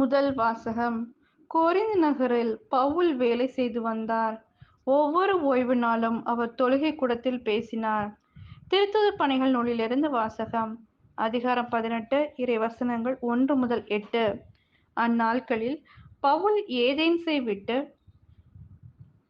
முதல் வாசகம் கோரிந்து நகரில் பவுல் வேலை செய்து வந்தார். ஒவ்வொரு ஓய்வு நாளும் அவர் தொழுகை கூடத்தில் பேசினார். திருத்துதர் பணிகள் நூலிலிருந்து வாசகம் அதிகாரம் பதினெட்டு இறை வசனங்கள் ஒன்று முதல் எட்டு. அந்நாட்களில் பவுல் ஏதேன்ஸை விட்டு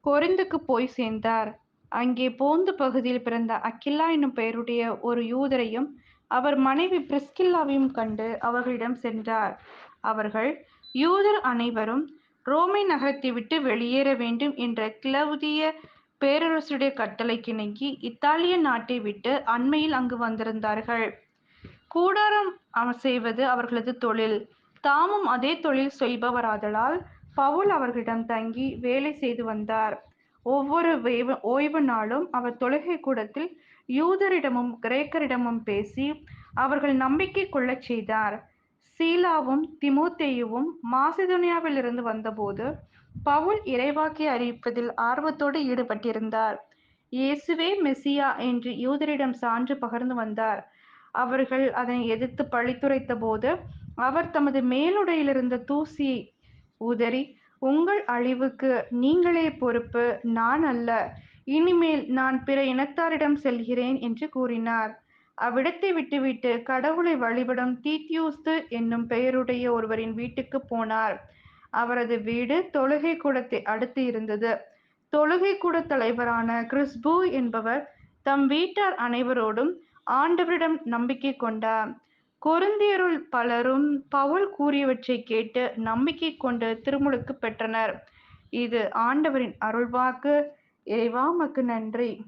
கொரிந்துக்கு போய் சேர்ந்தார். அங்கே போந்து பகுதியில் பிறந்த அக்கில்லா என்னும் பெயருடைய ஒரு யூதரையும் அவர் மனைவி பிரிஸ்கில்லாவையும் கண்டு அவர்களிடம் சென்றார். அவர்கள் யூதர் அனைவரும் ரோமை நகரத்தை விட்டு வெளியேற வேண்டும் என்ற கிளவுதிய பேரரசுடைய கட்டளைக்கிணங்கி இத்தாலிய நாட்டை விட்டு அண்மையில் அங்கு வந்திருந்தார்கள். கூடாரம் செய்வது அவர்களது தொழில். தாமும் அதே தொழில் செய்பவராதலால் பவுல் அவர்களிடம் தங்கி வேலை செய்து வந்தார். ஒவ்வொரு ஓய்வு நாளும் அவர் தொழுகை கூடத்தில் யூதரிடமும் கிரேக்கரிடமும் பேசி அவர்கள் நம்பிக்கை கொள்ளச் செய்தார். சீலாவும் தீமோத்தேயுவும் மாசிதோனியாவிலிருந்து வந்தபோது பவுல் இறைவாக்கை அறிவிப்பதில் ஆர்வத்தோடு ஈடுபட்டிருந்தார். இயேசுவே மெசியா என்று யூதரிடம் சான்று பகர்ந்து வந்தார். அவர்கள் அதனை எதிர்த்து பழித்துரைத்த போது அவர் தமது மேலுடையிலிருந்த தூசியை உதறி உங்கள் அழிவுக்கு நீங்களே பொறுப்பு நான் அல்ல. இனிமேல் நான் பிற இனத்தாரிடம் செல்கிறேன் என்று கூறினார். அவ்விடத்தை விட்டுவிட்டு கடவுளை வழிபடும் தீத்தியுஸ்து என்னும் பெயருடைய ஒருவரின் வீட்டுக்குப் போனார். அவரது வீடு தொழுகை கூடத்தை அடுத்து இருந்தது. தொழுகை கூட தலைவரான கிறிஸ்பு என்பவர் தம் வீட்டார் அனைவரோடும் ஆண்டவரிடம் நம்பிக்கை கொண்டார். கொரிந்தியருள் பலரும் பவுல் கூறியவற்றைக் கேட்டு நம்பிக்கை கொண்டு திருமுழுக்கு பெற்றனர். இது ஆண்டவரின் அருள்வாக்கு. இறைவா நன்றி.